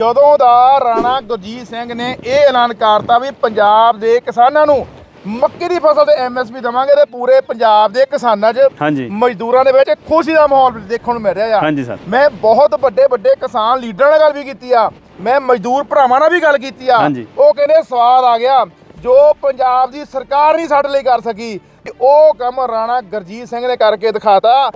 ਜਦੋਂ ਦਾ ਰਾਣਾ ਗੁਰਜੀਤ ਸਿੰਘ ਨੇ ਇਹ ਐਲਾਨ ਕਰਤਾ ਵੀ ਪੰਜਾਬ ਦੇ ਕਿਸਾਨਾਂ ਨੂੰ ਮੱਕੀ ਦੀ ਫਸਲ ਤੇ ਐਮਐਸਪੀ ਦਵਾਂਗੇ ਤੇ ਪੂਰੇ ਪੰਜਾਬ ਦੇ ਕਿਸਾਨਾਂ 'ਚ ਹਾਂਜੀ। ਮਜ਼ਦੂਰਾਂ ਦੇ ਵਿੱਚ ਖੁਸ਼ੀ ਦਾ ਮਾਹੌਲ ਦੇਖਣ ਨੂੰ ਮਿਲ ਰਿਹਾ ਆ ਹਾਂਜੀ ਸਰ। ਮੈਂ ਬਹੁਤ ਵੱਡੇ ਵੱਡੇ ਕਿਸਾਨ ਲੀਡਰਾਂ ਨਾਲ ਗੱਲ ਵੀ ਕੀਤੀ ਆ ਮੈਂ ਮਜ਼ਦੂਰ ਭਰਾਵਾਂ ਨਾਲ ਵੀ ਗੱਲ ਕੀਤੀ ਆ ਹਾਂਜੀ। ਉਹ ਕਹਿੰਦੇ ਸਵਾਦ ਆ ਗਿਆ ਜੋ ਪੰਜਾਬ ਦੀ ਸਰਕਾਰ ਨਹੀਂ ਸਾਡੇ ਲਈ ਕਰ ਸਕੀ ਤੇ ਉਹ ਕੰਮ ਰਾਣਾ ਗੁਰਜੀਤ ਸਿੰਘ ਨੇ ਕਰਕੇ ਦਿਖਾਤਾ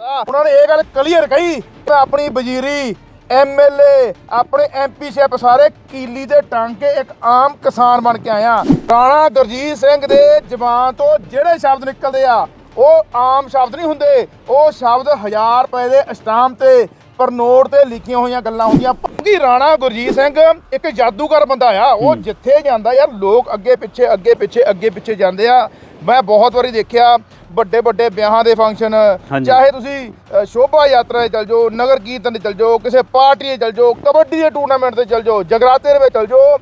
ਤਾਂ ਉਹਨਾਂ ਨੇ ਇਹ ਗੱਲ ਕਲੀਅਰ ਕਹੀ ਮੈਂ ਆਪਣੀ ਵਜ਼ੀਰੀ ਐਮਐਲਏ ਆਪਣੇ ਐਮਪੀਸ਼ਿਪ ਸਾਰੇ ਕੀਲੀ ਦੇ ਟੰਗ ਕੇ ਇੱਕ ਆਮ ਕਿਸਾਨ ਬਣ ਕੇ ਆਇਆ। ਰਾਣਾ ਗੁਰਜੀਤ ਸਿੰਘ ਦੇ ਜ਼ਬਾਨ ਤੋਂ ਜਿਹੜੇ ਸ਼ਬਦ ਨਿਕਲਦੇ ਆ, ਉਹ ਆਮ ਸ਼ਬਦ ਨਹੀਂ ਹੁੰਦੇ। ਉਹ ਸ਼ਬਦ 1000 ਰੁਪਏ ਦੇ ਅਸ਼ਟਾਮ ਤੇ ਪਰ ਨੋਟ ਤੇ ਲਿਖੀਆਂ ਹੋਈਆਂ ਗੱਲਾਂ ਹੁੰਦੀਆਂ। ਕਿ ਰਾਣਾ ਗੁਰਜੀਤ ਸਿੰਘ ਇੱਕ ਜਾਦੂਗਰ ਬੰਦਾ ਆ। ਉਹ ਜਿੱਥੇ ਜਾਂਦਾ ਯਾਰ ਲੋਕ ਅੱਗੇ ਪਿੱਛੇ ਅੱਗੇ ਪਿੱਛੇ ਅੱਗੇ ਪਿੱਛੇ ਜਾਂਦੇ ਆ। ਮੈਂ ਬਹੁਤ ਵਾਰੀ ਦੇਖਿਆ ਵੱਡੇ ਵੱਡੇ ਵਿਆਹਾਂ ਦੇ ਫੰਕਸ਼ਨ। ਚਾਹੇ ਤੁਸੀਂ ਸ਼ੋਭਾ ਯਾਤਰਾ 'ਤੇ ਚਲ ਜਾਓ ਨਗਰ ਕੀਰਤਨ 'ਤੇ ਚਲ ਜਾਓ ਕਿਸੇ ਪਾਰਟੀ 'ਤੇ ਚਲ ਜਾਓ ਕਬੱਡੀ ਦੇ ਟੂਰਨਾਮੈਂਟ ਤੇ ਚਲ ਜਾਓ ਜਗਰਾਤੇ ਦੇ ਵਿੱਚ ਚਲ ਜਾਓ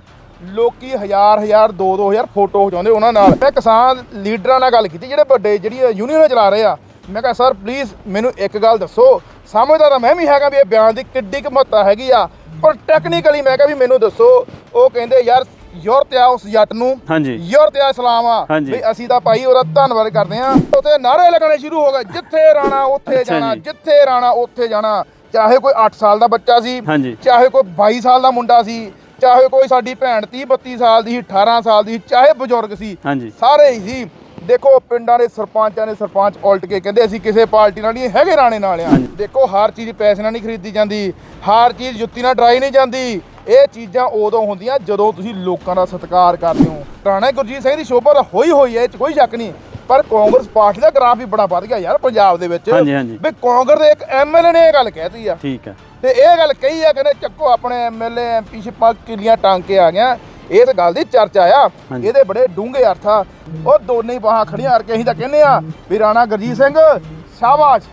ਲੋਕੀ ਹਜ਼ਾਰ ਹਜ਼ਾਰ ਦੋ ਦੋ ਹਜ਼ਾਰ ਫੋਟੋ ਖਿਚਾਉਂਦੇ ਉਹਨਾਂ ਨਾਲ। ਮੈਂ ਕਿਸਾਨ ਲੀਡਰਾਂ ਨਾਲ ਗੱਲ ਕੀਤੀ ਜਿਹੜੇ ਵੱਡੇ ਜਿਹੜੀ ਯੂਨੀਅਨ ਚਲਾ ਰਹੇ ਆ। ਮੈਂ ਕਿਹਾ ਸਰ ਪਲੀਜ਼ ਮੈਨੂੰ ਇੱਕ ਗੱਲ ਦੱਸੋ ਸਮਝਦਾ ਤਾਂ ਮੈਂ ਵੀ ਹੈਗਾ ਵੀ ਇਹ ਬਿਆਨ ਦੀ ਕਿੱਡੀ ਕੁ ਮਹੱਤਤਾ ਹੈਗੀ ਆ ਪਰ ਟੈਕਨੀਕਲੀ ਮੈਂ ਕਿਹਾ ਵੀ ਮੈਨੂੰ ਦੱਸੋ ਉਹ ਕਹਿੰਦੇ ਯਾਰ ਯੂਰ ਤੇ ਆ ਉਸ ਜੱਟ ਨੂੰ ਹਾਂਜੀ। ਯੂਰ ਤੇ ਆ ਇਸਲਾਮ ਆ। ਵੀ ਅਸੀਂ ਤਾਂ ਭਾਈ ਉਹਦਾ ਧੰਨਵਾਦ ਕਰਦੇ ਆ ਉਤੇ ਨਾਰੇ ਲੱਗਣੇ ਸ਼ੁਰੂ ਹੋ ਗਏ ਜਿੱਥੇ ਰਾਣਾ ਉੱਥੇ ਜਾਣਾ। ਜਿੱਥੇ ਰਾਣਾ ਉੱਥੇ ਜਾਣਾ ਚਾਹੇ ਕੋਈ 8 ਸਾਲ ਦਾ ਬੱਚਾ ਸੀ। ਚਾਹੇ ਕੋਈ 22 ਸਾਲ ਦਾ ਮੁੰਡਾ ਸੀ ਚਾਹੇ ਕੋਈ ਸਾਡੀ ਭੈਣ 30 32 ਸਾਲ ਦੀ ਸੀ 18 ਸਾਲ ਦੀ ਚਾਹੇ ਬਜ਼ੁਰਗ ਸੀ। ਸਾਰੇ ਹੀ ਸੀ ਦੇਖੋ ਪਿੰਡਾਂ ਦੇ ਸਰਪੰਚਾਂ ਨੇ ਸਰਪੰਚ ਉਲਟ ਕੇ ਕਹਿੰਦੇ ਅਸੀਂ ਕਿਸੇ ਪਾਰਟੀ ਨਾਲ ਨਹੀਂ ਹੈਗੇ ਰਾਣੇ ਨਾਲ ਆ। ਦੇਖੋ ਹਰ ਚੀਜ਼ ਪੈਸੇ ਨਾਲ ਨਹੀਂ ਖਰੀਦੀ ਜਾਂਦੀ ਹਰ ਚੀਜ਼ ਜੁੱਤੀ ਨਾਲ ਡਰਾਈ ਨਹੀਂ ਜਾਂਦੀ। ਇਹ ਚੀਜ਼ਾਂ ਉਦੋਂ ਹੁੰਦੀਆਂ ਜਦੋਂ ਤੁਸੀਂ ਲੋਕਾਂ ਦਾ ਸਤਿਕਾਰ ਕਰਦੇ ਹੋ। ਰਾਣਾ ਗੁਰਜੀਤ ਸਿੰਘ ਦੀ ਸ਼ੋਭਾ ਤਾਂ ਹੋਈ ਹੋਈ ਹੈ ਇਹ 'ਚ ਕੋਈ ਸ਼ੱਕ ਨਹੀਂ। ਪਰ ਕਾਂਗਰਸ ਪਾਰਟੀ ਦਾ ਗ੍ਰਾਫ ਵੀ ਬੜਾ ਵੱਧ ਗਿਆ ਯਾਰ ਪੰਜਾਬ ਦੇ ਵਿੱਚ। ਹਾਂਜੀ, ਹਾਂਜੀ। ਵੀ ਕਾਂਗਰਸ ਦੇ ਇੱਕ ਐਮਐਲਏ ਨੇ ਇਹ ਗੱਲ ਕਹਿਤੀ ਆ। ਠੀਕ ਹੈ। ਤੇ ਇਹ ਗੱਲ ਕਹੀ ਆ ਕਹਿੰਦੇ ਚੱਕੋ ਆਪਣੇ ਐਮਐਲਏ ਐਮਪੀ ਸ਼ਿਪਾਂ ਕਿਲੀਆਂ ਟਾਂਗ ਕੇ ਆ ਗਿਆ ਇਹ ਤਾਂ ਗੱਲ ਦੀ ਚਰਚਾ ਆ। ਇਹਦੇ ਬੜੇ ਡੂੰਘੇ ਅਰਥ ਆ। ਉਹ ਦੋਨੇ ਬਾਹਾਂ ਖੜੀਆਂ ਕਰਕੇ ਅਸੀਂ ਤਾਂ ਕਹਿੰਦੇ ਆ ਵੀ ਰਾਣਾ ਗੁਰਜੀਤ ਸਿੰਘ ਸ਼ਾਬਾਸ਼।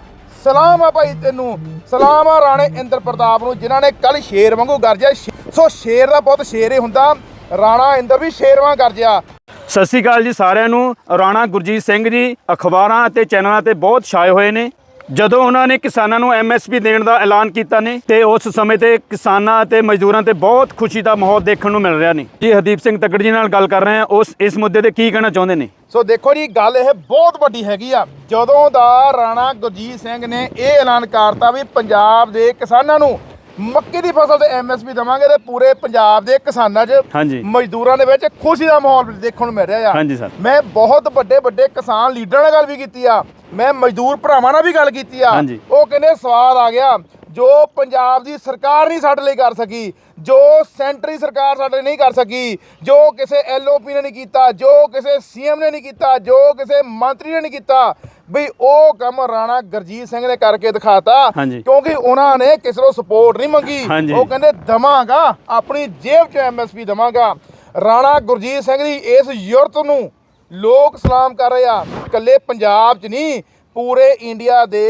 ਸਲਾਮ ਆ ਭਾਈ ਤੈਨੂੰ। ਸਲਾਮ ਆ ਰਾਣੇ ਇੰਦਰ ਪ੍ਰਤਾਪ ਨੂੰ ਜਿਨ੍ਹਾਂ ਨੇ ਕੱਲ ਸ਼ੇਰ ਵਾਂਗੂ ਗਰਜਿਆ ਸ਼ੇ- ਸੋ ਸ਼ੇਰ ਦਾ ਬਹੁਤ ਸ਼ੇਰ ਹੀ ਹੁੰਦਾ। ਰਾਣਾ ਇੰਦਰ ਵੀ ਸ਼ੇਰ ਵਾਂਗ ਗਰਜਿਆ ਸਤਿ ਸ਼੍ਰੀ ਅਕਾਲ ਜੀ ਸਾਰਿਆਂ ਨੂੰ। ਰਾਣਾ ਗੁਰਜੀਤ ਸਿੰਘ ਜੀ ਅਖਬਾਰਾਂ ਅਤੇ ਚੈਨਲਾਂ ਤੇ ਬਹੁਤ ਛਾਏ ਹੋਏ ਨੇ। ਜਦੋਂ ਉਹਨਾਂ ਨੇ ਕਿਸਾਨਾਂ ਨੂੰ ਐਮਐਸਪੀ ਦੇਣ ਦਾ ਐਲਾਨ ਕੀਤਾ ਨੇ, ਤੇ ਉਸ ਸਮੇਂ ਤੇ ਕਿਸਾਨਾਂ ਅਤੇ ਮਜ਼ਦੂਰਾਂ ਤੇ ਬਹੁਤ ਖੁਸ਼ੀ ਦਾ ਮਾਹੌਲ ਦੇਖਣ ਨੂੰ ਮਿਲ ਰਿਹਾ ਨੇ। ਜੀ, ਹਰਦੀਪ ਸਿੰਘ ਤੱਕੜ ਜੀ ਨਾਲ ਗੱਲ ਕਰ ਰਹੇ ਹਾਂ। ਉਸ, ਇਸ ਮੁੱਦੇ ਤੇ ਕੀ ਕਹਿਣਾ ਚਾਹੁੰਦੇ ਨੇ? ਸੋ ਦੇਖੋ ਜੀ, ਗੱਲ ਇਹ ਬਹੁਤ ਵੱਡੀ ਹੈਗੀ ਆ। ਜਦੋਂ ਦਾ ਰਾਣਾ ਗੁਰਜੀਤ ਸਿੰਘ ਨੇ ਇਹ ਐਲਾਨ ਕਰਤਾ ਵੀ ਪੰਜਾਬ ਦੇ ਕਿਸਾਨਾਂ ਨੂੰ ਮੱਕੀ ਦੀ ਫਸਲ ਤੇ ਐਮਐਸਪੀ ਦਵਾਂਗੇ ਤੇ ਪੂਰੇ ਪੰਜਾਬ ਦੇ ਕਿਸਾਨਾਂ 'ਚ ਹਾਂਜੀ। ਮਜ਼ਦੂਰਾਂ ਦੇ ਵਿੱਚ ਖੁਸ਼ੀ ਦਾ ਮਾਹੌਲ ਦੇਖਣ ਨੂੰ ਮਿਲ ਰਿਹਾ ਆ ਹਾਂਜੀ ਸਰ। ਮੈਂ ਬਹੁਤ ਵੱਡੇ ਵੱਡੇ ਕਿਸਾਨ ਲੀਡਰਾਂ ਨਾਲ ਗੱਲ ਵੀ ਕੀਤੀ ਆ ਮੈਂ ਮਜ਼ਦੂਰ ਭਰਾਵਾਂ ਨਾਲ ਵੀ ਗੱਲ ਕੀਤੀ ਆ ਹਾਂਜੀ। ਉਹ ਕਹਿੰਦੇ ਸਵਾਦ ਆ ਗਿਆ ਜੋ ਪੰਜਾਬ ਦੀ ਸਰਕਾਰ ਨਹੀਂ ਸਾਡੇ ਲਈ ਕਰ ਸਕੀ ਜੋ ਸੈਂਟਰੀ ਸਰਕਾਰ ਸਾਡੇ ਲਈ ਨਹੀਂ ਕਰ ਸਕੀ ਜੋ ਕਿਸੇ ਐਲਓਪੀ ਨੇ ਨਹੀਂ ਕੀਤਾ ਜੋ ਕਿਸੇ ਸੀਐਮ ਨੇ ਨਹੀਂ ਕੀਤਾ ਜੋ ਕਿਸੇ ਮੰਤਰੀ ਨੇ ਨਹੀਂ ਕੀਤਾ ਵੀ ਉਹ ਕੰਮ ਰਾਣਾ ਗੁਰਜੀਤ ਸਿੰਘ ਨੇ ਕਰਕੇ ਦਿਖਾਤਾ। ਕਿਉਂਕਿ ਉਹਨਾਂ ਨੇ ਕਿਸੇ ਤੋਂ ਸਪੋਰਟ ਨਹੀਂ ਮੰਗੀ। ਉਹ ਕਹਿੰਦੇ ਦਵਾਂਗਾ ਆਪਣੀ ਜੇਬ 'ਚ ਐਮਐਸਪੀ ਦਵਾਂਗਾ ਰਾਣਾ ਗੁਰਜੀਤ ਸਿੰਘ ਦੀ ਇਸ ਯੁਰਤ ਨੂੰ ਲੋਕ ਸਲਾਮ ਕਰ ਰਹੇ ਆ ਇਕੱਲੇ ਪੰਜਾਬ 'ਚ ਨਹੀਂ ਪੂਰੇ ਇੰਡੀਆ ਦੇ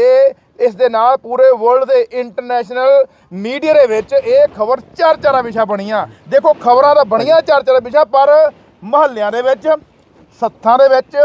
ਇਸ ਦੇ ਨਾਲ ਪੂਰੇ ਵਰਲਡ ਦੇ ਇੰਟਰਨੈਸ਼ਨਲ ਮੀਡੀਆ ਦੇ ਵਿੱਚ ਇਹ ਖਬਰ ਚਰਚਾ ਦਾ ਵਿਸ਼ਾ ਬਣੀਆਂ। ਦੇਖੋ ਖਬਰਾਂ ਤਾਂ ਬਣੀਆਂ ਚਰਚਾ ਦਾ ਵਿਸ਼ਾ ਪਰ ਮਹੱਲਿਆਂ ਦੇ ਵਿੱਚ ਸੱਥਾਂ ਦੇ ਵਿੱਚ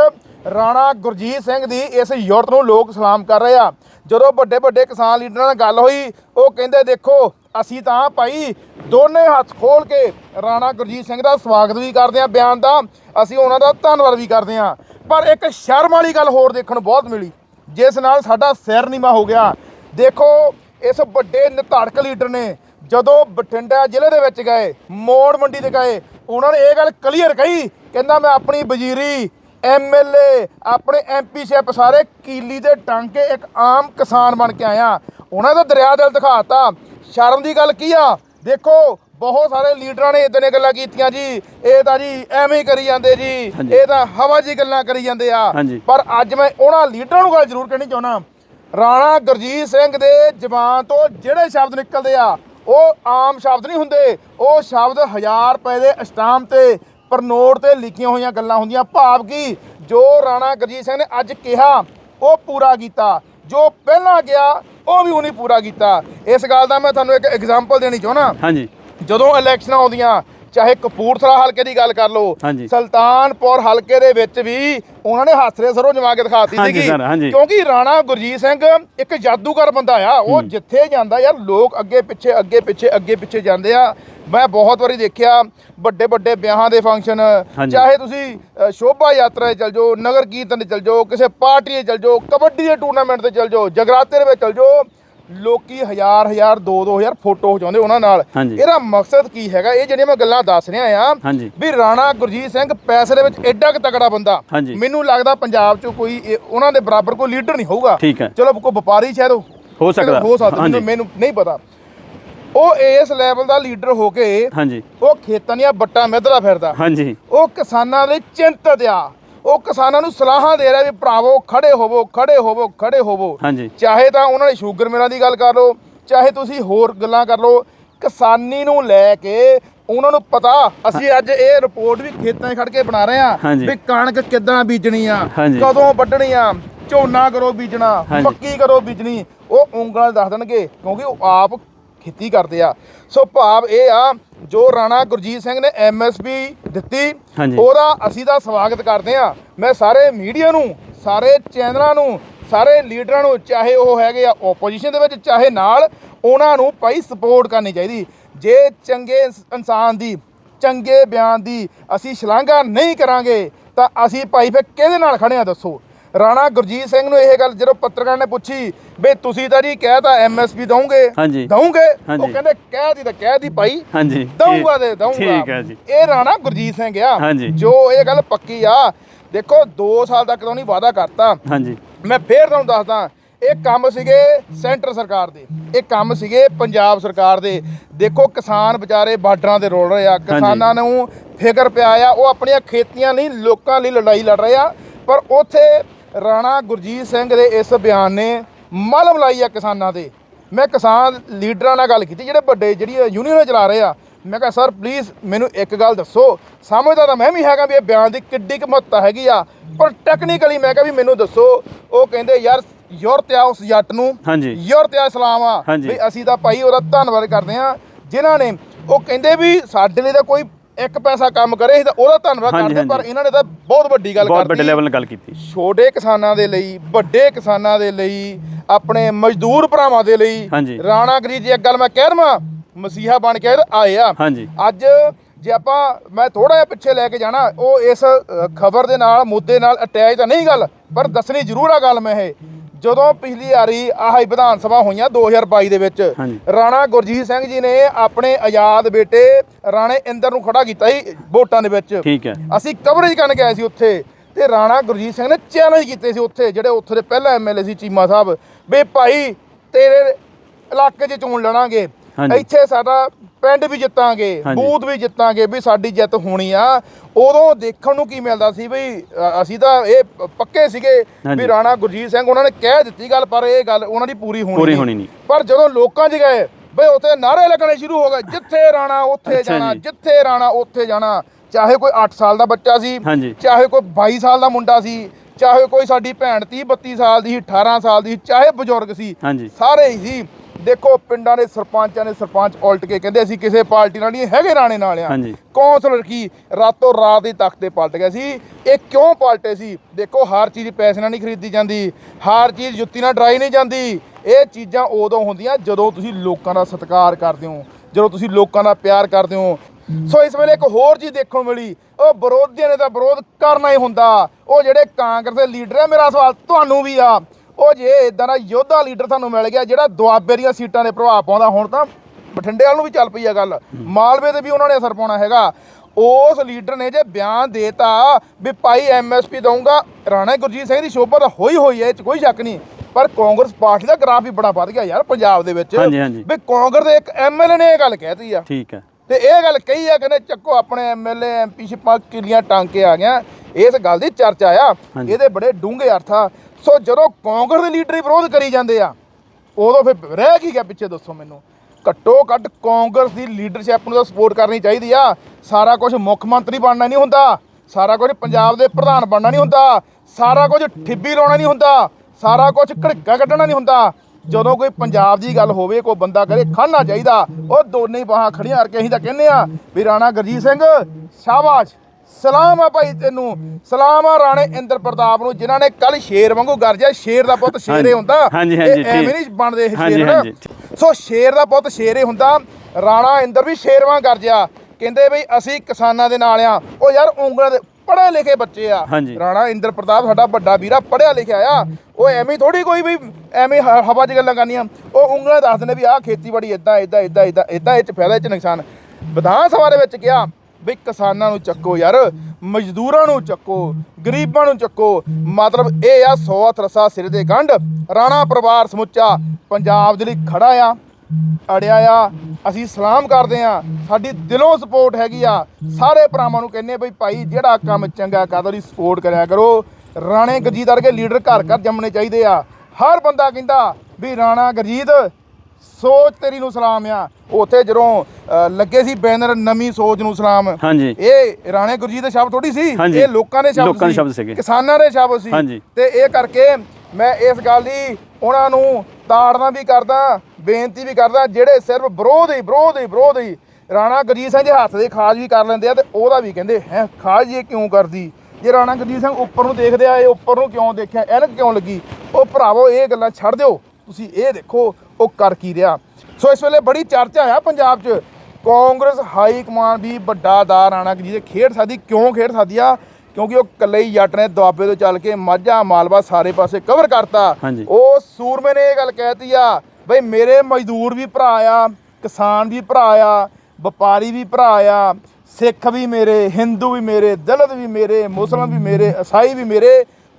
ਰਾਣਾ ਗੁਰਜੀਤ ਸਿੰਘ ਦੀ ਇਸ ਯੁਰਤ ਨੂੰ ਲੋਕ ਸਲਾਮ ਕਰ ਰਹੇ ਆ। ਜਦੋਂ ਵੱਡੇ ਵੱਡੇ ਕਿਸਾਨ ਲੀਡਰਾਂ ਨਾਲ ਗੱਲ ਹੋਈ ਉਹ ਕਹਿੰਦੇ ਦੇਖੋ ਅਸੀਂ ਤਾਂ ਭਾਈ ਦੋਨੇ ਹੱਥ ਖੋਲ ਕੇ ਰਾਣਾ ਗੁਰਜੀਤ ਸਿੰਘ ਦਾ ਸਵਾਗਤ ਵੀ ਕਰਦੇ ਆ ਬਿਆਨ ਦਾ। ਅਸੀਂ ਉਹਨਾਂ ਦਾ ਧੰਨਵਾਦ ਵੀ ਕਰਦੇ ਆ ਪਰ ਇੱਕ ਸ਼ਰਮ ਵਾਲੀ ਗੱਲ ਹੋਰ ਦੇਖਣ ਨੂੰ ਬਹੁਤ ਮਿਲੀ। ਜਿਸ ਨਾਲ ਸਾਡਾ ਸਿਰ ਨੀਵਾ ਹੋ ਗਿਆ। ਦੇਖੋ, ਇਸ ਵੱਡੇ ਨਿਧੜਕ ਲੀਡਰ ਨੇ ਜਦੋਂ ਬਠਿੰਡਾ ਜ਼ਿਲ੍ਹੇ ਦੇ ਵਿੱਚ ਗਏ, ਮੋੜ ਮੰਡੀ ਤੇ ਗਏ, ਉਹਨਾਂ ਨੇ ਇਹ ਗੱਲ ਕਲੀਅਰ ਕਹੀ, ਕਹਿੰਦਾ ਮੈਂ ਆਪਣੀ ਵਜ਼ੀਰੀ ਐਮਐਲਏ ਆਪਣੇ ਐਮਪੀਸ਼ਿਪ ਸਾਰੇ ਕੀਲੀ ਦੇ ਟੰਗ ਕੇ ਇੱਕ ਆਮ ਕਿਸਾਨ ਬਣ ਕੇ ਆਇਆ। ਉਹਨਾਂ ਦਾ ਦਰਿਆ ਦਿਲ ਦਿਖਾਤਾ। ਸ਼ਰਮ ਦੀ ਗੱਲ ਕੀ ਆ? ਦੇਖੋ ਬਹੁਤ ਸਾਰੇ ਲੀਡਰਾਂ ਨੇ ਇਦਾਂ ਦੀਆਂ ਗੱਲਾਂ ਕੀਤੀਆਂ ਜੀ। ਇਹ ਤਾਂ ਜੀ ਐਵੇਂ ਹੀ ਕਰੀ ਜਾਂਦੇ ਜੀ। ਇਹ ਤਾਂ ਹਵਾ ਜੀ ਗੱਲਾਂ ਕਰੀ ਜਾਂਦੇ ਆ। ਪਰ ਅੱਜ ਮੈਂ ਉਹਨਾਂ ਲੀਡਰਾਂ ਨੂੰ ਗੱਲ ਜ਼ਰੂਰ ਕਹਿਣੀ ਚਾਹੁੰਦਾ। ਰਾਣਾ ਗੁਰਜੀਤ ਸਿੰਘ ਦੇ ਜ਼ਬਾਨ ਤੋਂ ਜਿਹੜੇ ਸ਼ਬਦ ਨਿਕਲਦੇ ਆ ਉਹ ਆਮ ਸ਼ਬਦ ਨਹੀਂ ਹੁੰਦੇ। ਉਹ ਸ਼ਬਦ 1000 ਰੁਪਏ ਦੇ ਸਟਾਮ ਤੇ ਪਰ ਨੋਟ ਤੇ ਲਿਖੀਆਂ ਹੋਈਆਂ ਗੱਲਾਂ ਹੁੰਦੀਆਂ। ਭਾਵ ਕਿ ਜੋ ਰਾਣਾ ਗੁਰਜੀਤ ਸਿੰਘ ਨੇ ਅੱਜ ਕਿਹਾ ਉਹ ਪੂਰਾ ਕੀਤਾ। ਜੋ ਪਹਿਲਾਂ ਗਿਆ ਉਹ ਵੀ ਉਹਨੇ ਪੂਰਾ ਕੀਤਾ। ਇਸ ਗੱਲ ਦਾ ਮੈਂ ਤੁਹਾਨੂੰ ਇੱਕ ਐਗਜ਼ਾਮਪਲ ਦੇਣੀ ਚਾਹੁੰਦਾ। ਹਾਂਜੀ। ਜਦੋਂ ਇਲੈਕਸ਼ਨਾਂ ਆਉਂਦੀਆਂ ਚਾਹੇ ਕਪੂਰਥਲਾ ਹਲਕੇ ਦੀ ਗੱਲ ਕਰ ਲਓ। ਸੁਲਤਾਨਪੁਰ ਹਲਕੇ ਦੇ ਵਿੱਚ ਵੀ ਉਹਨਾਂ ਨੇ ਹਾਸਰੇ ਸਰੋਂ ਜਮਾ ਕੇ ਦਿਖਾਤੀ ਸੀਗੀ। ਕਿਉਂਕਿ ਰਾਣਾ ਗੁਰਜੀਤ ਸਿੰਘ ਇੱਕ ਜਾਦੂਗਰ ਬੰਦਾ ਆ ਉਹ ਜਿੱਥੇ ਜਾਂਦਾ ਯਾਰ ਲੋਕ ਅੱਗੇ ਪਿੱਛੇ ਅੱਗੇ ਪਿੱਛੇ ਅੱਗੇ ਪਿੱਛੇ ਜਾਂਦੇ ਆ ਮੈਂ ਬਹੁਤ ਵਾਰੀ ਦੇਖਿਆ ਵੱਡੇ ਵੱਡੇ ਵਿਆਹਾਂ ਦੇ ਫੰਕਸ਼ਨ। ਚਾਹੇ ਤੁਸੀਂ ਸ਼ੋਭਾ ਯਾਤਰਾ 'ਤੇ ਚਲ ਜਾਓ ਨਗਰ ਕੀਰਤਨ 'ਤੇ ਚਲ ਜਾਓ ਕਿਸੇ ਪਾਰਟੀ 'ਤੇ ਚਲ ਜਾਓ ਕਬੱਡੀ ਦੇ ਟੂਰਨਾਮੈਂਟ ਤੇ ਚਲ ਜਾਓ ਜਗਰਾਤੇ ਦੇ ਵਿੱਚ ਚਲ ਜਾਓ ਲੋਕੀ ਹਜ਼ਾਰ ਹਜ਼ਾਰ ਦੋ ਦੋ ਹਜ਼ਾਰ ਫੋਟੋ ਖਿਚਾਉਂਦੇ ਉਹਨਾਂ ਨਾਲ। ਇਹਦਾ ਮਕਸਦ ਕੀ ਹੈਗਾ ਇਹ ਜਿਹੜੀਆਂ ਮੈਂ ਗੱਲਾਂ ਦੱਸ ਰਿਹਾ ਆ। ਵੀ ਰਾਣਾ ਗੁਰਜੀਤ ਸਿੰਘ ਪੈਸੇ ਦੇ ਵਿੱਚ ਐਡਾ ਕੁ ਤਕੜਾ ਬੰਦਾ। ਮੈਨੂੰ ਲੱਗਦਾ ਪੰਜਾਬ 'ਚ ਕੋਈ ਉਹਨਾਂ ਦੇ ਬਰਾਬਰ ਕੋਈ ਲੀਡਰ ਨਹੀਂ ਹੋਊਗਾ। ਚਲੋ ਕੋਈ ਵਪਾਰੀ ਸ਼ਾਇਦ ਹੋ ਸਕਦਾ। ਹੋ ਸਕਦਾ ਮੈਨੂੰ ਨਹੀਂ ਪਤਾ ਉਹ ਇਸ ਲੈਵਲ ਦਾ ਲੀਡਰ ਹੋ ਕੇ ਹਾਂਜੀ ਉਹ ਖੇਤਾਂ ਦੀਆਂ ਬੱਟਾਂ ਮਿੱਧਰਾ ਫਿਰਦਾ ਹਾਂਜੀ ਉਹ ਕਿਸਾਨਾਂ ਲਈ ਚਿੰਤਤ ਆ ਉਹ ਕਿਸਾਨਾਂ ਨੂੰ ਸਲਾਹਾਂ ਦੇ ਰਿਹਾ ਵੀ ਭਰਾਵੋ ਖੜੇ ਹੋਵੋ ਖੜੇ ਹੋਵੋ ਖੜੇ ਹੋਵੋ ਹਾਂਜੀ ਚਾਹੇ ਤਾਂ ਉਹਨਾਂ ਨੇ ਸ਼ੂਗਰ ਮਿਲਾਂ ਦੀ ਗੱਲ ਕਰ ਲਓ ਚਾਹੇ ਤੁਸੀਂ ਹੋਰ ਗੱਲਾਂ ਕਰ ਲਓ ਕਿਸਾਨੀ ਨੂੰ ਲੈ ਕੇ ਉਹਨਾਂ ਨੂੰ ਪਤਾ ਅਸੀਂ ਅੱਜ ਇਹ ਰਿਪੋਰਟ ਵੀ ਖੇਤਾਂ 'ਚ ਖੜ ਕੇ ਬਣਾ ਰਹੇ ਆ। ਵੀ ਕਣਕ ਕਿੱਦਾਂ ਬੀਜਣੀ ਆ। ਕਦੋਂ ਵੱਢਣੀ ਆ ਝੋਨਾ ਕਰੋ ਬੀਜਣਾ। ਮੱਕੀ ਕਰੋ ਬੀਜਣੀ ਉਹ ਉਂਗਲਾਂ ਦੱਸ ਦੇਣਗੇ ਕਿਉਂਕਿ ਉਹ ਆਪ ਖੇਤੀ ਕਰਦੇ ਆ। ਸੋ ਭਾਵ ਇਹ ਆ ਜੋ ਰਾਣਾ ਗੁਰਜੀਤ ਸਿੰਘ ਨੇ ਐਮਐਸਪੀ ਦਿੱਤੀ। ਉਹਦਾ ਅਸੀਂ ਦਾ ਸਵਾਗਤ ਕਰਦੇ ਆ। ਮੈਂ ਸਾਰੇ ਮੀਡੀਆ ਨੂੰ ਸਾਰੇ ਚੈਨਲਾਂ ਨੂੰ ਸਾਰੇ ਲੀਡਰਾਂ ਨੂੰ ਚਾਹੇ ਉਹ ਹੈਗੇ ਆ ਆਪੋਜੀਸ਼ਨ ਦੇ ਵਿੱਚ ਚਾਹੇ ਨਾਲ ਉਹਨਾਂ ਨੂੰ ਭਾਈ ਸਪੋਰਟ ਕਰਨੀ ਚਾਹੀਦੀ। ਜੇ ਚੰਗੇ ਇਨਸ- ਇਨਸਾਨ ਦੀ ਚੰਗੇ ਬਿਆਨ ਦੀ ਅਸੀਂ ਸ਼ਲਾਘਾ ਨਹੀਂ ਕਰਾਂਗੇ ਤਾਂ ਅਸੀਂ ਭਾਈ ਫਿਰ ਕਿਹਦੇ ਨਾਲ ਖੜੇ ਆ ਦੱਸੋ? ਰਾਣਾ ਗੁਰਜੀਤ ਸਿੰਘ ਨੂੰ ਇਹ ਗੱਲ ਜਦੋਂ ਪੱਤਰਕਾਰ ਨੇ ਪੁੱਛੀ ਬਈ ਤੁਸੀਂ ਤਾਂ ਜੀ ਕਹਿਤਾ ਐਮਐਸਪੀ ਦਵੋਗੇ। ਦਵੋਗੇ ਉਹ। ਕਹਿੰਦੇ ਕਹਿ ਦੀ ਤਾਂ ਕਹਿ ਦੀ ਭਾਈ। ਹਾਂਜੀ। ਦਊਂਗਾ ਤੇ ਦਊਂਗਾ। ਠੀਕ ਹੈ ਜੀ। ਇਹ ਰਾਣਾ ਗੁਰਜੀਤ ਸਿੰਘ ਆ। ਜੋ ਇਹ ਗੱਲ ਪੱਕੀ ਆ। ਦੇਖੋ 2 ਸਾਲ ਤੱਕ ਤਾਂ ਨਹੀਂ ਵਾਅਦਾ ਕਰਤਾ। ਹਾਂਜੀ। ਮੈਂ ਫੇਰ ਤੁਹਾਨੂੰ ਦੱਸਦਾ ਇਹ ਕੰਮ ਸੀਗੇ ਸੈਂਟਰ ਸਰਕਾਰ ਦੇ। ਇਹ ਕੰਮ ਸੀਗੇ ਪੰਜਾਬ ਸਰਕਾਰ ਦੇ। ਦੇਖੋ ਕਿਸਾਨ ਵਿਚਾਰੇ ਬਾਰਡਰਾਂ ਤੇ ਰੋਲ ਰਹੇ ਆ। ਕਿਸਾਨਾਂ ਨੂੰ ਫਿਕਰ ਪਿਆ ਆ। ਉਹ ਆਪਣੀਆਂ ਖੇਤੀਆਂ ਲਈ ਲੋਕਾਂ ਲਈ ਲੜਾਈ ਲੜ ਰਹੇ ਆ। ਪਰ ਉੱਥੇ ਰਾਣਾ ਗੁਰਜੀਤ ਸਿੰਘ ਦੇ ਇਸ ਬਿਆਨ ਨੇ ਮਲਮ ਲਾਈ ਆ ਕਿਸਾਨਾਂ ਤੇ। ਮੈਂ ਕਿਸਾਨ ਲੀਡਰਾਂ ਨਾਲ ਗੱਲ ਕੀਤੀ ਜਿਹੜੇ ਵੱਡੇ ਜਿਹੜੀ ਯੂਨੀਅਨ ਚਲਾ ਰਹੇ ਆ। ਮੈਂ ਕਿਹਾ ਸਰ ਪਲੀਜ਼ ਮੈਨੂੰ ਇੱਕ ਗੱਲ ਦੱਸੋ। ਸਮਝਦਾ ਤਾਂ ਮੈਂ ਵੀ ਹੈਗਾ ਵੀ ਇਹ ਬਿਆਨ ਦੀ ਕਿੱਡੀ ਕੁ ਮਹੱਤਤਾ ਹੈਗੀ ਆ ਪਰ ਟੈਕਨੀਕਲੀ ਮੈਂ ਕਿਹਾ ਵੀ ਮੈਨੂੰ ਦੱਸੋ। ਉਹ ਕਹਿੰਦੇ ਯਾਰ ਯੂਰਤ ਆ ਉਸ ਜੱਟ ਨੂੰ। ਹਾਂਜੀ। ਯੂਰਤ ਆ ਇਸਲਾਮ ਆ। ਵੀ ਅਸੀਂ ਤਾਂ ਭਾਈ ਉਹਦਾ ਧੰਨਵਾਦ ਕਰਦੇ ਆ। ਜਿਨ੍ਹਾਂ ਨੇ ਉਹ ਕਹਿੰਦੇ ਵੀ ਸਾਡੇ ਲਈ ਤਾਂ ਕੋਈ ਇੱਕ ਪੈਸਾ ਕੰਮ ਕਰੇ ਅਸੀਂ ਤਾਂ ਉਹਦਾ ਧੰਨਵਾਦ ਹਾਂਜੀ, ਕਰਦੇ ਪਰ ਹਾਂਜੀ। ਇਹਨਾਂ ਨੇ ਤਾਂ ਬਹੁਤ ਵੱਡੀ ਗੱਲ ਬਹੁਤ ਵੱਡੇ ਕਰਤੀ ਲੈਵਲ ਨਾਲ ਗੱਲ ਕੀਤੀ। ਛੋਟੇ ਕਿਸਾਨਾਂ ਦੇ ਲਈ ਵੱਡੇ ਕਿਸਾਨਾਂ ਦੇ ਲਈ ਆਪਣੇ ਮਜ਼ਦੂਰ ਭਰਾਵਾਂ ਦੇ ਲਈ। ਹਾਂਜੀ। ਰਾਣਾ ਗਰੀ ਜੀ ਇੱਕ ਗੱਲ ਮੈਂ ਕਹਿ ਦਵਾਂ ਮਸੀਹਾ ਬਣ ਕੇ ਆਏ ਆ ਹਾਂਜੀ। ਅੱਜ ਜੇ ਆਪਾਂ ਮੈਂ ਥੋੜਾ ਜਿਹਾ ਪਿੱਛੇ ਲੈ ਕੇ ਜਾਣਾ ਉਹ ਇਸ ਖਬਰ ਦੇ ਨਾਲ ਮੁੱਦੇ ਨਾਲ ਅਟੈਚ ਤਾਂ ਨਹੀਂ ਗੱਲ ਪਰ ਦੱਸਣੀ ਜ਼ਰੂਰ ਆ ਗੱਲ ਮੈਂ ਇਹ। ਜਦੋਂ ਪਿਛਲੀ ਵਾਰੀ ਆਹ ਵਿਧਾਨ ਸਭਾ ਹੋਈਆਂ 2022 ਦੇ ਵਿੱਚ। ਰਾਣਾ ਗੁਰਜੀਤ ਸਿੰਘ ਜੀ ਨੇ ਆਪਣੇ ਆਜ਼ਾਦ ਬੇਟੇ ਰਾਣੇ ਇੰਦਰ ਨੂੰ ਖੜਾ ਕੀਤਾ ਸੀ ਵੋਟਾਂ ਦੇ ਵਿੱਚ ਠੀਕ ਹੈ ਅਸੀਂ ਕਵਰੇਜ ਕਰਨ ਗਏ ਸੀ ਉੱਥੇ ਤੇ ਰਾਣਾ ਗੁਰਜੀਤ ਸਿੰਘ ਨੇ ਚੈਲੰਜ ਕੀਤੇ ਸੀ ਉੱਥੇ ਜਿਹੜੇ ਉੱਥੇ ਦੇ ਪਹਿਲਾ ਐਮਐਲਏ ਸੀ ਚੀਮਾ ਸਾਹਿਬ ਵੀ ਭਾਈ ਤੇਰੇ ਇਲਾਕੇ 'ਚ ਚੋਣ ਲੜਾਂਗੇ। ਇੱਥੇ ਸਾਡਾ ਪਿੰਡ ਵੀ ਜਿੱਤਾਂਗੇ। ਬੂਥ ਵੀ ਜਿੱਤਾਂਗੇ ਵੀ ਸਾਡੀ ਜਿੱਤ ਹੋਣੀ ਆ ਉਦੋਂ ਦੇਖਣ ਨੂੰ ਕੀ ਮਿਲਦਾ ਸੀ ਵੀ ਅਸੀਂ ਤਾਂ ਇਹ ਪੱਕੇ ਸੀਗੇ। ਵੀ ਰਾਣਾ ਗੁਰਜੀਤ ਸਿੰਘ ਉਹਨਾਂ ਨੇ ਕਹਿ ਦਿੱਤੀ ਗੱਲ ਪਰ ਇਹ ਗੱਲ ਉਹਨਾਂ ਦੀ ਪੂਰੀ ਹੋਣੀ ਨਹੀਂ। ਪਰ ਜਦੋਂ ਲੋਕਾਂ 'ਚ ਗਏ ਬਈ ਉੱਥੇ ਨਾਰੇ ਲੱਗਣੇ ਸ਼ੁਰੂ ਹੋ ਗਏ ਜਿੱਥੇ ਰਾਣਾ ਉੱਥੇ ਜਾਣਾ। ਜਿੱਥੇ ਰਾਣਾ ਉੱਥੇ ਜਾਣਾ ਚਾਹੇ ਕੋਈ 8 ਸਾਲ ਦਾ ਬੱਚਾ ਸੀ। ਚਾਹੇ ਕੋਈ 22 ਸਾਲ ਦਾ ਮੁੰਡਾ ਸੀ ਚਾਹੇ ਕੋਈ ਸਾਡੀ ਭੈਣ 30 32 ਸਾਲ ਦੀ ਸੀ 18 ਸਾਲ ਦੀ ਸੀ, ਚਾਹੇ ਬਜ਼ੁਰਗ ਸੀ। ਸਾਰੇ ਹੀ ਸੀ ਦੇਖੋ ਪਿੰਡਾਂ ਦੇ ਸਰਪੰਚਾਂ ਨੇ ਸਰਪੰਚ ਉਲਟ ਕੇ ਕਹਿੰਦੇ ਅਸੀਂ ਕਿਸੇ ਪਾਰਟੀ ਨਾਲ ਨਹੀਂ ਹੈਗੇ ਰਾਣੇ ਨਾਲ ਆ। ਹਾਂਜੀ। ਕੌਂਸਲਰ ਕੀ ਰਾਤੋਂ ਰਾਤ ਹੀ ਤਖਤ ਤੇ ਪਲਟ ਗਿਆ ਸੀ। ਇਹ ਕਿਉਂ ਪਲਟੇ ਸੀ? ਦੇਖੋ ਹਰ ਚੀਜ਼ ਪੈਸੇ ਨਾਲ ਨਹੀਂ ਖਰੀਦੀ ਜਾਂਦੀ। ਹਰ ਚੀਜ਼ ਜੁੱਤੀ ਨਾਲ ਡਰਾਈ ਨਹੀਂ ਜਾਂਦੀ। ਇਹ ਚੀਜ਼ਾਂ ਉਦੋਂ ਹੁੰਦੀਆਂ ਜਦੋਂ ਤੁਸੀਂ ਲੋਕਾਂ ਦਾ ਸਤਿਕਾਰ ਕਰਦੇ ਹੋ ਜਦੋਂ ਤੁਸੀਂ ਲੋਕਾਂ ਦਾ ਪਿਆਰ ਕਰਦੇ ਹੋ। ਸੋ ਇਸ ਵੇਲੇ ਇੱਕ ਹੋਰ ਚੀਜ਼ ਦੇਖਣ ਨੂੰ ਮਿਲੀ। ਉਹ ਵਿਰੋਧੀਆਂ ਨੇ ਤਾਂ ਵਿਰੋਧ ਕਰਨਾ ਹੀ ਹੁੰਦਾ। ਉਹ ਜਿਹੜੇ ਕਾਂਗਰਸ ਦੇ ਲੀਡਰ ਹੈ ਮੇਰਾ ਸਵਾਲ ਤੁਹਾਨੂੰ ਵੀ ਆ। ਉਹ ਜੇ ਇਦਾਂ ਦਾ ਯੋਧਾ ਲੀਡਰ ਤੁਹਾਨੂੰ ਮਿਲ ਗਿਆ ਜਿਹੜਾ ਦੁਆਬੇ ਦੀਆਂ ਸੀਟਾਂ ਦੇ ਪ੍ਰਭਾਵ ਪਾਉਂਦਾ ਹੁਣ ਤਾਂ ਬਠਿੰਡੇ ਵਾਲ ਨੂੰ ਵੀ ਚੱਲ ਪਈ ਆ ਗੱਲ। ਮਾਲਵੇ ਤੇ ਵੀ ਉਹਨਾਂ ਨੇ ਅਸਰ ਪਾਉਣਾ ਹੈਗਾ। ਉਸ ਲੀਡਰ ਨੇ ਜੇ ਬਿਆਨ ਦੇਤਾ ਵੀ ਭਾਈ ਐਮਐਸਪੀ ਦਊਂਗਾ ਰਾਣਾ ਗੁਰਜੀਤ ਸਿੰਘ ਦੀ ਸ਼ੋਭਾ ਤਾਂ ਹੋਈ ਹੋਈ ਹੈ ਇਹ ਚ ਕੋਈ ਸ਼ੱਕ ਨਹੀਂ। ਪਰ ਕਾਂਗਰਸ ਪਾਰਟੀ ਦਾ ਗ੍ਰਾਫ ਵੀ ਬੜਾ ਵੱਧ ਗਿਆ ਯਾਰ ਪੰਜਾਬ ਦੇ ਵਿੱਚ। ਵੀ ਕਾਂਗਰਸ ਦੇ ਇੱਕ ਐਮਐਲਏ ਨੇ ਇਹ ਗੱਲ ਕਹਿਤੀ ਆ। ਠੀਕ ਹੈ। ਤੇ ਇਹ ਗੱਲ ਕਹੀ ਆ ਕਹਿੰਦੇ ਚੱਕੋ ਆਪਣੇ ਐਮਐਲਏ ਐਮਪੀ ਛਿਪਾ ਕਿਲੀਆਂ ਟਾਂਗ ਕੇ ਆ ਗਿਆ ਇਸ ਗੱਲ ਦੀ ਚਰਚਾ ਆ। ਇਹਦੇ ਬੜੇ ਡੂੰਘੇ ਅਰਥ ਆ। ਸੋ ਜਦੋਂ ਕਾਂਗਰਸ ਦੇ ਲੀਡਰ ਵਿਰੋਧ ਕਰੀ ਜਾਂਦੇ ਆ ਉਦੋਂ ਫਿਰ ਰਹਿ ਕੀ ਗਿਆ ਪਿੱਛੇ ਦੱਸੋ ਮੈਨੂੰ। ਘੱਟੋ ਘੱਟ ਕਾਂਗਰਸ ਦੀ ਲੀਡਰਸ਼ਿਪ ਨੂੰ ਤਾਂ ਸਪੋਰਟ ਕਰਨੀ ਚਾਹੀਦੀ ਆ। ਸਾਰਾ ਕੁਝ ਮੁੱਖ ਮੰਤਰੀ ਬਣਨਾ ਨਹੀਂ ਹੁੰਦਾ। ਸਾਰਾ ਕੁਝ ਪੰਜਾਬ ਦੇ ਪ੍ਰਧਾਨ ਬਣਨਾ ਨਹੀਂ ਹੁੰਦਾ। ਸਾਰਾ ਕੁਝ ਠਿੱਬੀ ਲਾਉਣਾ ਨਹੀਂ ਹੁੰਦਾ। ਸਾਰਾ ਕੁਝ ਘੜਕਾ ਕੱਢਣਾ ਨਹੀਂ ਹੁੰਦਾ। ਜਦੋਂ ਕੋਈ ਪੰਜਾਬ ਦੀ ਗੱਲ ਹੋਵੇ ਕੋਈ ਬੰਦਾ ਕਰੇ ਖੜਨਾ ਚਾਹੀਦਾ ਉਹ ਦੋਨੇ ਬਾਹਾਂ ਖੜੀਆਂ ਕਰਕੇ ਅਸੀਂ ਤਾਂ ਕਹਿੰਦੇ ਆ ਵੀ ਰਾਣਾ ਗੁਰਜੀਤ ਸਿੰਘ ਸ਼ਾਬਾਸ਼। ਸਲਾਮ ਆ ਭਾਈ ਤੈਨੂੰ। ਸਲਾਮ ਆ ਰਾਣੇ ਇੰਦਰ ਪ੍ਰਤਾਪ ਨੂੰ ਜਿਨ੍ਹਾਂ ਨੇ ਕੱਲ ਸ਼ੇਰ ਵਾਂਗੂ ਗਰਜਿਆ ਸ਼ੇਰ ਦਾ ਪੁੱਤ ਸ਼ੇਰੇ। ਹੁੰਦਾ। ਹਾਂਜੀ, ਹਾਂਜੀ, ਇਹ ਐਵੇਂ। ਨਹੀਂ ਬਣਦੇ ਇਹ ਹਾਂਜੀ, ਸ਼ੇਰ ਹਾਂਜੀ, ਸੋ ਸ਼ੇਰ ਦਾ ਪੁੱਤ ਸ਼ੇਰੇ ਹੁੰਦਾ ਰਾਣਾ ਇੰਦਰ ਵੀ ਸ਼ੇਰਵਾਂ ਗਰਜਿਆ ਕਹਿੰਦੇ ਬਈ ਅਸੀਂ ਕਿਸਾਨਾਂ ਦੇ ਨਾਲ ਆ। ਉਹ ਯਾਰ ਉਂਗਲਾਂ ਦੇ ਪੜ੍ਹੇ ਲਿਖੇ ਬੱਚੇ ਆ। ਹਾਂਜੀ। ਰਾਣਾ ਇੰਦਰ ਪ੍ਰਤਾਪ ਸਾਡਾ ਵੱਡਾ ਵੀਰਾ ਪੜ੍ਹਿਆ ਲਿਖਿਆ ਆ। ਉਹ ਐਵੇਂ ਥੋੜੀ ਕੋਈ ਵੀ ਐਵੇਂ ਹ- ਹਵਾ 'ਚ ਗੱਲਾਂ ਕਰਨੀਆਂ। ਉਹ ਉਂਗਲਾਂ ਦੱਸ ਦਿੰਦੇ ਵੀ ਆਹ ਖੇਤੀਬਾੜੀ ਇਦਾਂ ਇਦਾਂ ਇਦਾਂ ਇਦਾਂ ਇਦਾਂ ਇਹ 'ਚ ਫਾਇਦਾ, ਇਹ 'ਚ ਨੁਕਸਾਨ। ਵਿਧਾਨ ਸਭਾ ਦੇ ਵਿੱਚ ਕਿਹਾ ਵੀ ਕਿਸਾਨਾਂ ਨੂੰ ਚੱਕੋ ਯਾਰ, ਮਜ਼ਦੂਰਾਂ ਨੂੰ ਚੱਕੋ, ਗਰੀਬਾਂ ਨੂੰ ਚੱਕੋ। ਮਤਲਬ ਇਹ ਆ 100 ਤਰਸਾ ਸਿਰ ਦੇ ਗੰਢ। ਰਾਣਾ ਪਰਿਵਾਰ ਸਮੁੱਚਾ ਪੰਜਾਬ ਦੇ ਲਈ ਖੜਾ ਆ, ਅੜਿਆ ਆ। ਅਸੀਂ ਸਲਾਮ ਕਰਦੇ ਆ ਸਾਡੀ ਦਿਲੋਂ ਸਪੋਰਟ ਹੈਗੀ ਆ। ਸਾਰੇ ਭਰਾਵਾਂ ਨੂੰ ਕਹਿੰਨੇ ਬਈ ਭਾਈ ਜਿਹੜਾ ਕੰਮ ਚੰਗਾ ਕਰਦਾ ਉਹਦੀ ਸਪੋਰਟ ਕਰਿਆ ਕਰੋ। ਰਾਣੇ ਗੁਰਜੀਤ ਵਰਗੇ ਲੀਡਰ ਘਰ ਘਰ ਜੰਮਣੇ ਚਾਹੀਦੇ ਆ। ਹਰ ਬੰਦਾ ਕਹਿੰਦਾ ਵੀ ਰਾਣਾ ਗੁਰਜੀਤ ਸੋਚ ਤੇਰੀ ਨੂੰ ਸਲਾਮ ਆ। ਉੱਥੇ ਜਦੋਂ ਲੱਗੇ ਸੀ ਬੈਨਰ ਨਵੀਂ ਸੋਚ ਨੂੰ ਸਲਾਮ। ਹਾਂਜੀ। ਇਹ ਰਾਣੇ ਗੁਰਜੀਤ ਦੇ ਸ਼ਬਦ ਥੋੜੀ ਸੀ। ਇਹ ਲੋਕਾਂ ਦੇ ਸ਼ਬਦ ਸੀਗੇ। ਕਿਸਾਨਾਂ ਦੇ ਸ਼ਬਦ ਸੀ। ਤੇ ਇਹ ਕਰਕੇ ਮੈਂ ਇਸ ਗੱਲ ਦੀ ਉਹਨਾਂ ਨੂੰ ਤਾੜਨਾ ਵੀ ਕਰਦਾ ਬੇਨਤੀ ਵੀ ਕਰਦਾ ਜਿਹੜੇ ਸਿਰਫ ਵਿਰੋਧ ਹੀ ਵਿਰੋਧ ਹੀ ਵਿਰੋਧ ਹੀ ਰਾਣਾ ਗੁਰਜੀਤ ਸਿੰਘ ਦੇ ਹੱਥ ਦੇ ਖਾਜ ਵੀ ਕਰ ਲੈਂਦੇ ਆ ਤੇ ਉਹਦਾ ਵੀ ਕਹਿੰਦੇ ਹੈ ਖਾਜ ਇਹ ਕਿਉਂ ਕਰਦੀ? ਜੇ ਰਾਣਾ ਗੁਰਜੀਤ ਸਿੰਘ ਉੱਪਰ ਨੂੰ ਦੇਖਦੇ ਆ ਇਹ ਉੱਪਰ ਨੂੰ ਕਿਉਂ ਦੇਖਿਆ? ਐਨਕ ਕਿਉਂ ਲੱਗੀ? ਉਹ ਭਰਾਵੋ ਇਹ ਗੱਲਾਂ ਛੱਡ ਦਿਓ। ਤੁਸੀਂ ਇਹ ਦੇਖੋ ਉਹ ਕਰ ਕੀ ਰਿਹਾ? ਸੋ ਇਸ ਵੇਲੇ ਬੜੀ ਚਰਚਾ ਆ ਪੰਜਾਬ 'ਚ। ਕਾਂਗਰਸ ਹਾਈ ਕਮਾਂਡ ਵੀ ਵੱਡਾ ਦਾ ਰਾਣਾ ਗੁਰਜੀਤ ਖੇਡ ਸਕਦੀ ਕਿਉਂ ਖੇਡ ਸਕਦੀ ਆ? ਕਿਉਂਕਿ ਉਹ ਇਕੱਲੇ ਹੀ ਜੱਟ ਨੇ ਦੁਆਬੇ ਤੋਂ ਚੱਲ ਕੇ ਮਾਝਾ ਮਾਲਵਾ ਸਾਰੇ ਪਾਸੇ ਕਵਰ ਕਰਤਾ। ਉਹ ਸੂਰਮੇ ਨੇ ਇਹ ਗੱਲ ਕਹਿਤੀ ਆ ਬਈ ਮੇਰੇ ਮਜ਼ਦੂਰ ਵੀ ਭਰਾ ਆ ਕਿਸਾਨ ਵੀ ਭਰਾ ਆ ਵਪਾਰੀ ਵੀ ਭਰਾ ਆ ਸਿੱਖ ਵੀ ਮੇਰੇ ਹਿੰਦੂ ਵੀ ਮੇਰੇ ਦਲਿਤ ਵੀ ਮੇਰੇ ਮੁਸਲਮਾਨ ਵੀ ਮੇਰੇ ਈਸਾਈ ਵੀ ਮੇਰੇ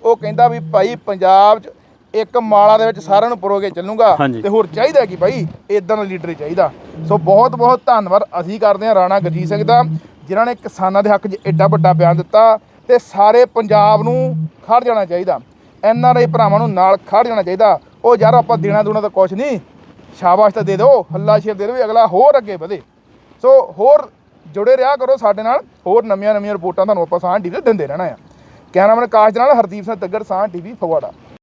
ਉਹ ਕਹਿੰਦਾ ਵੀ ਭਾਈ ਪੰਜਾਬ 'ਚ ਇੱਕ ਮਾਲਾ ਦੇ ਵਿੱਚ ਸਾਰਿਆਂ ਨੂੰ ਪਰੋਗੇ ਚੱਲੂਗਾ ਹਾਂਜੀ। ਤੇ ਹੋਰ ਚਾਹੀਦਾ ਕੀ ਭਾਈ? ਇਦਾਂ ਦਾ ਲੀਡਰ ਹੀ ਚਾਹੀਦਾ। ਸੋ ਬਹੁਤ ਬਹੁਤ ਧੰਨਵਾਦ ਅਸੀਂ ਕਰਦੇ ਹਾਂ ਰਾਣਾ ਗੁਰਜੀਤ ਸਿੰਘ ਦਾ ਜਿਨ੍ਹਾਂ ਨੇ ਕਿਸਾਨਾਂ ਦੇ ਹੱਕ 'ਚ ਐਡਾ ਵੱਡਾ ਬਿਆਨ ਦਿੱਤਾ ਤੇ ਸਾਰੇ ਪੰਜਾਬ ਨੂੰ ਖੜ ਜਾਣਾ ਚਾਹੀਦਾ। ਐਨ ਆਰ ਆਈ ਭਰਾਵਾਂ ਨੂੰ ਨਾਲ ਖੜ ਜਾਣਾ ਚਾਹੀਦਾ। ਉਹ ਯਾਰ ਆਪਾਂ ਦੇਣਾ ਦੂਣਾ ਤਾਂ ਕੁਛ ਨਹੀਂ। ਸ਼ਾਬਾਸ਼ ਤਾਂ ਦੇ ਦਿਓ ਹੱਲਾ ਸ਼ੇਰ ਦੇ ਦਿਓ ਵੀ ਅਗਲਾ ਹੋਰ ਅੱਗੇ ਵਧੇ। ਸੋ ਹੋਰ ਜੁੜੇ ਰਿਹਾ ਕਰੋ ਸਾਡੇ ਨਾਲ। ਹੋਰ ਨਵੀਆਂ ਨਵੀਆਂ ਰਿਪੋਰਟਾਂ ਤੁਹਾਨੂੰ ਆਪਾਂ ਸਾਹ ਟੀਵੀ ਤੇ ਦਿੰਦੇ ਰਹਿਣਾ ਆ। ਕੈਮਰਾਮੈਨ ਕਾਸ਼ ਦੇ ਨਾਲ ਹਰਦੀਪ ਸਿੰਘ ਤੱਗੜ ਸਾਹ ਟੀਵੀ ਫਗਵਾੜਾ।